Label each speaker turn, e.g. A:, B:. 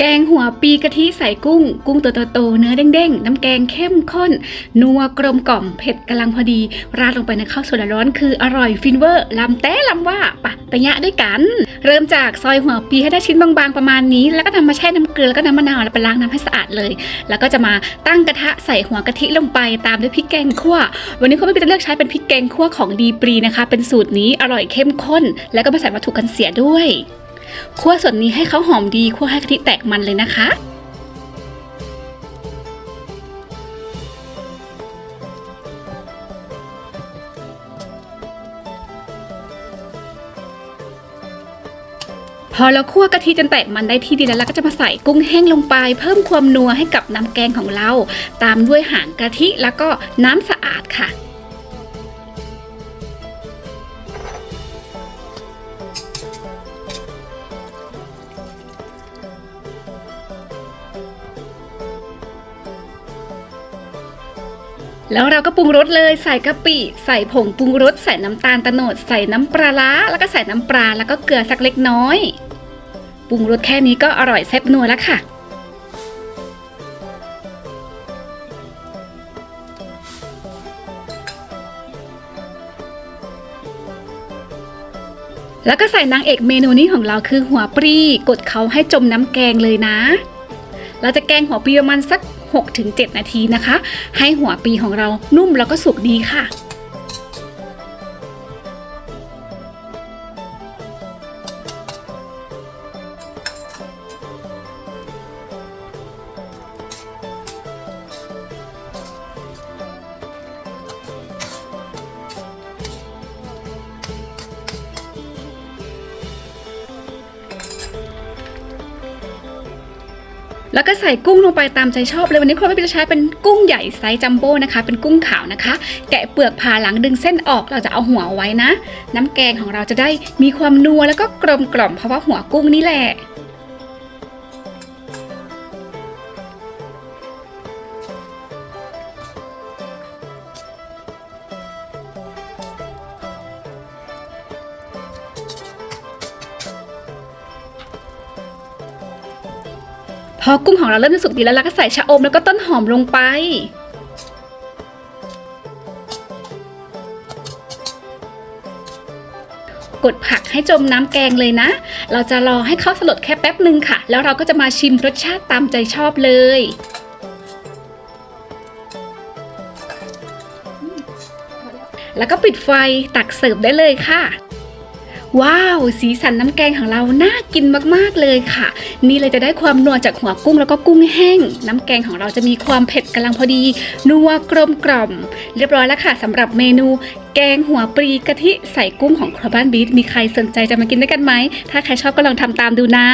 A: แกงหัวปีกะทิใส่กุ้ง กุ้งตัวโตๆเนื้อเด้งๆ น้ำแกงเข้มข้น นัวกลมกล่อมเผ็ดกำลังพอดี ราดลงไปในข้าวสวยร้อนคืออร่อยฟินเวอร์ลำแต่ลำว่าปะไปยะด้วยกัน เริ่มจากซอยหัวปีให้ได้ชิ้นบางๆประมาณนี้ แล้วก็นำมาแช่น้ำเกลือแล้วก็น้ำมะนาวแล้วไปล้างน้ำให้สะอาดเลย แล้วก็จะมาตั้งกระทะใส่หัวกะทิลงไปตามด้วยพริกแกงคั่ว วันนี้คุณพี่จะเลือกใช้เป็นพริกแกงคั่วของดีปรีนะคะ เป็นสูตรนี้อร่อยเข้มข้น แล้วก็ไม่ใส่วัตถุกันเสียด้วย คั่วส่วนนี้ให้เขาหอมดีคั่วให้กะทิแตกมันเลยนะคะ พอเราคั่วกะทิจนแตกมันได้ที่ดีแล้วเราก็จะมาใส่กุ้งแห้งลงไป เพิ่มความนัวให้กับน้ำแกงของเรา ตามด้วยหางกะทิแล้วก็น้ำสะอาดค่ะ แล้วเราก็ปรุงรสเลยใส่กะปิ ใส่ผงปรุงรส ใส่น้ำตาลตะโนด ใส่น้ำปลาร้าแล้วก็ใส่น้ำปลาแล้วก็เกลือสักเล็กน้อยปรุงรสแค่นี้ก็อร่อยแซ่บนัวแล้วค่ะ แล้วก็ใส่นางเอกเมนูนี้ของเราคือหัวปรีกดเขาให้จมน้ำแกงเลยนะ เราจะแกงหัวปลีประมาณสัก 6-7 นาทีนะคะ ให้หัวปีของเรานุ่มแล้วก็สุกดีค่ะ แล้วก็ใส่กุ้งลงไปตามใจชอบเลยวันนี้ครัวไม่จะใช้เป็นกุ้งใหญ่ไซส์จัมโบ้นะคะ เป็นกุ้งขาวนะคะ แกะเปลือกผ่าหลังดึงเส้นออกเราจะเอาหัวไว้นะ น้ำแกงของเราจะได้มีความนัวแล้วก็กลมกล่อมเพราะว่าหัวกุ้งนี่แหละ พอกุ้งของเราเริ่มสุกดีแล้วเราก็ใส่ชะอมแล้วก็ต้นหอมลงไป กดผักให้จมน้ำแกงเลยนะ เราจะรอให้เขาสลดแค่แป๊บหนึ่งค่ะ แล้วเราก็จะมาชิมรสชาติตามใจชอบเลยแล้วก็ปิดไฟตักเสิร์ฟได้เลยค่ะ ว้าว สีสันน้ำแกงของเราน่ากินมากๆเลยค่ะ นี่เลยจะได้ความนัวจากหัวกุ้งแล้วก็กุ้งแห้ง น้ำแกงของเราจะมีความเผ็ดกำลังพอดี นัวกลมกล่อม เรียบร้อยแล้วค่ะสำหรับเมนู แกงหัวปลีกะทิใส่กุ้งของครัวบ้านบีทมีใครสนใจจะมากินด้วยกันไหม ถ้าใครชอบก็ลองทำตามดูนะ